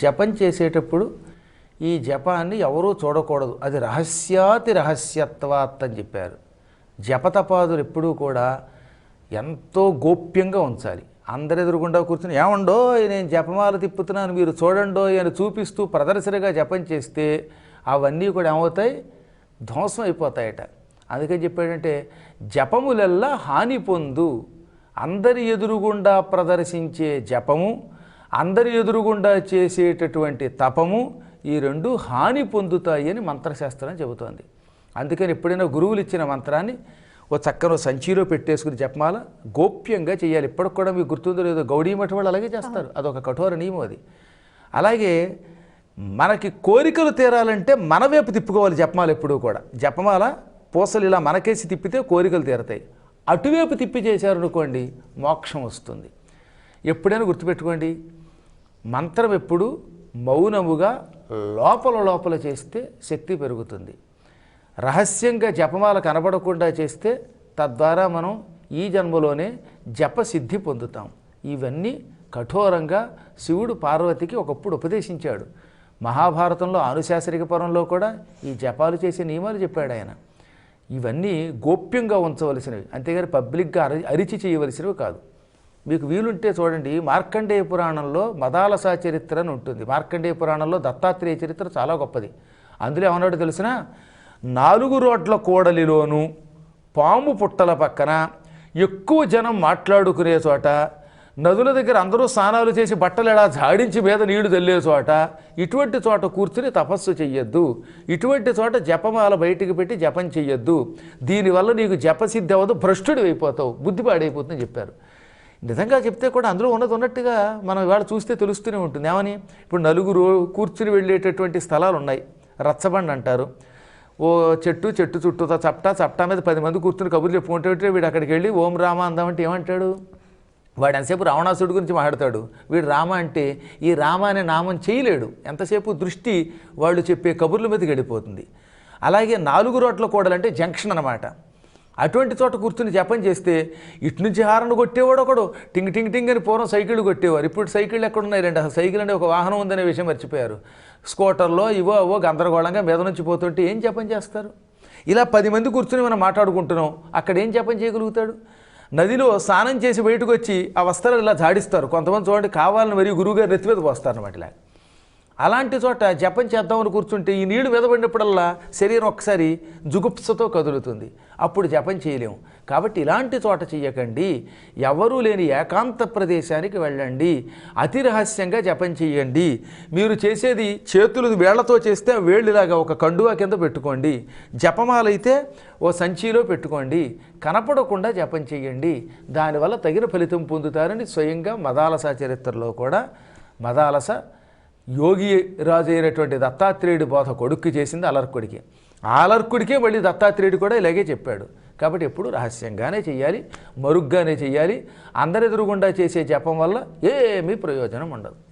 జపం చేసేటప్పుడు ఈ జపాన్ని ఎవరూ చూడకూడదు. అది రహస్యాతి రహస్యత్వాత్ అని చెప్పారు. జపతపాదులు ఎప్పుడూ కూడా ఎంతో గోప్యంగా ఉంచాలి. అందరి ఎదురుగుండా కూర్చుని ఏమండో నేను జపమాల తిప్పుతున్నాను మీరు చూడండో అని చూపిస్తూ ప్రదర్శనగా జపం చేస్తే అవన్నీ కూడా ఏమవుతాయి? ధ్వంసం అయిపోతాయట. అందుకని చెప్పాడంటే జపములల్లా హాని పొందు. అందరి ఎదురుగుండా ప్రదర్శించే జపము అందరి ఎదురుగుండా చేసేటటువంటి తపము ఈ రెండు హాని పొందుతాయి అని మంత్రశాస్త్రం చెబుతోంది. అందుకని ఎప్పుడైనా గురువులు ఇచ్చిన మంత్రాన్ని ఓ చక్కన సంచిలో పెట్టేసుకుని జపమాల గోప్యంగా చేయాలి. ఇప్పటికి కూడా మీకు గుర్తుందో లేదో గౌడీ మఠ వాళ్ళు అలాగే చేస్తారు. అదొక కఠోర నియమం అది. అలాగే మనకి కోరికలు తీరాలంటే మన వైపు తిప్పుకోవాలి జపమాల ఎప్పుడూ కూడా. జపమాల పూసలు ఇలా మనకేసి తిప్పితే కోరికలు తీరతాయి. అటువైపు తిప్పి చేశారనుకోండి మోక్షం వస్తుంది. ఎప్పుడైనా గుర్తుపెట్టుకోండి మంత్రం ఎప్పుడు మౌనముగా లోపల లోపల చేస్తే శక్తి పెరుగుతుంది. రహస్యంగా జపమాల కనబడకుండా చేస్తే తద్వారా మనం ఈ జన్మలోనే జపసిద్ధి పొందుతాం. ఇవన్నీ కఠోరంగా శివుడు పార్వతికి ఒకప్పుడు ఉపదేశించాడు. మహాభారతంలో అనుశాసనిక పరంలో కూడా ఈ జపాలు చేసే నియమాలు చెప్పాడు ఆయన. ఇవన్నీ గోప్యంగా ఉంచవలసినవి అంతేగాని పబ్లిక్గా అరి అరిచి చేయవలసినవి కాదు. మీకు వీలుంటే చూడండి మార్కండేయ పురాణంలో మదాలస చరిత్ర అని ఉంటుంది. మార్కండేయ పురాణంలో దత్తాత్రేయ చరిత్ర చాలా గొప్పది. అందులో ఏమన్నాడు తెలిసిన? నాలుగు రోడ్ల కూడలిలోనూ పాము పుట్టల పక్కన ఎక్కువ జనం మాట్లాడుకునే చోట నదుల దగ్గర అందరూ స్నానాలు చేసి బట్టలు ఎలా జాడించి మీద నీళ్ళు చల్లే చోట ఇటువంటి చోట కూర్చుని తపస్సు చెయ్యొద్దు. ఇటువంటి చోట జపమాల బయటికి పెట్టి జపం చెయ్యొద్దు. దీనివల్ల నీకు జపసిద్ధి అవ్వదు భ్రష్టుడు అయిపోతావు బుద్ధి పాడైపోతుందని చెప్పారు. నిజంగా చెప్తే కూడా అందులో ఉన్నది ఉన్నట్టుగా మనం ఇవాళ చూస్తే తెలుస్తూనే ఉంటుంది. ఏమని? ఇప్పుడు నలుగురు కూర్చుని వెళ్ళేటటువంటి స్థలాలు ఉన్నాయి. రచ్చబండి అంటారు. ఓ చెట్టు చెట్టు చుట్టూతో చప్టా చప్టా మీద పది మంది కూర్చుని కబుర్లు చెప్పుకుంటే వీడు అక్కడికి వెళ్ళి ఓం రామ అందామంటే ఏమంటాడు? వాడు ఎంతసేపు రావణాసుడి గురించి మాట్లాడతాడు? వీడు రామ అంటే ఈ రామ అనే నామం చేయలేడు. ఎంతసేపు దృష్టి వాళ్ళు చెప్పే కబుర్ల మీద గడిపోతుంది అలాగే నాలుగు రోట్ల కూడలంటే జంక్షన్ అనమాట అటువంటి చోట కూర్చుని జపం చేస్తే ఇటు నుంచి హారను కొట్టేవాడు ఒకడు. టింగ్ టింగ్ టింగ్ అని పూర్వం సైకిళ్ళు కొట్టేవారు. ఇప్పుడు సైకిళ్ళు ఎక్కడున్నాయి రెండు. అసలు సైకిల్ అనే ఒక వాహనం ఉందనే విషయం మర్చిపోయారు. స్కూటర్లో ఇవో అవో గందరగోళంగా మీద నుంచి పోతుంటే ఏం జపం చేస్తారు? ఇలా పది మంది కూర్చుని మనం మాట్లాడుకుంటున్నాం. అక్కడ ఏం జపం చేయగలుగుతాడు? నదిలో స్నానం చేసి బయటకు వచ్చి ఆ వస్త్రాలు ఇలా జాడిస్తారు. కొంతమంది చూడండి కావాలని మరియు గురువుగారు నెత్తిమీద పోస్తారు అన్నమాట ఇలా. అలాంటి చోట జపం చేద్దామని కూర్చుంటే ఈ నీళ్ళు మెదబడినప్పుడల్లా శరీరం ఒకసారి జుగుప్సతో కదులుతుంది. అప్పుడు జపం చేయలేము. కాబట్టి ఇలాంటి చోట చెయ్యకండి ఎవరూ లేని ఏకాంత ప్రదేశానికి వెళ్ళండి. అతి రహస్యంగా జపం చేయండి. మీరు చేసేది చేతులు వేళ్ళతో చేస్తే వేళ్ళులాగా ఒక కండువా కింద పెట్టుకోండి. జపమాలైతే ఓ సంచిలో పెట్టుకోండి. కనపడకుండా జపం చేయండి. దానివల్ల తగిన ఫలితం పొందుతారని స్వయంగా మదాలస చరిత్రలో కూడా మదాలస యోగి రాజు అయినటువంటి దత్తాత్రేయుడి బోధ కొడుక్కి చేసింది అలర్కుడికి. అలర్కుడికే మళ్ళీ దత్తాత్రేయుడు కూడా ఇలాగే చెప్పాడు. కాబట్టి ఎప్పుడు రహస్యంగానే చేయాలి మరుగ్గానే చేయాలి అందరెదురుగుండా చేసే జపం వల్ల ఏమీ ప్రయోజనం ఉండదు.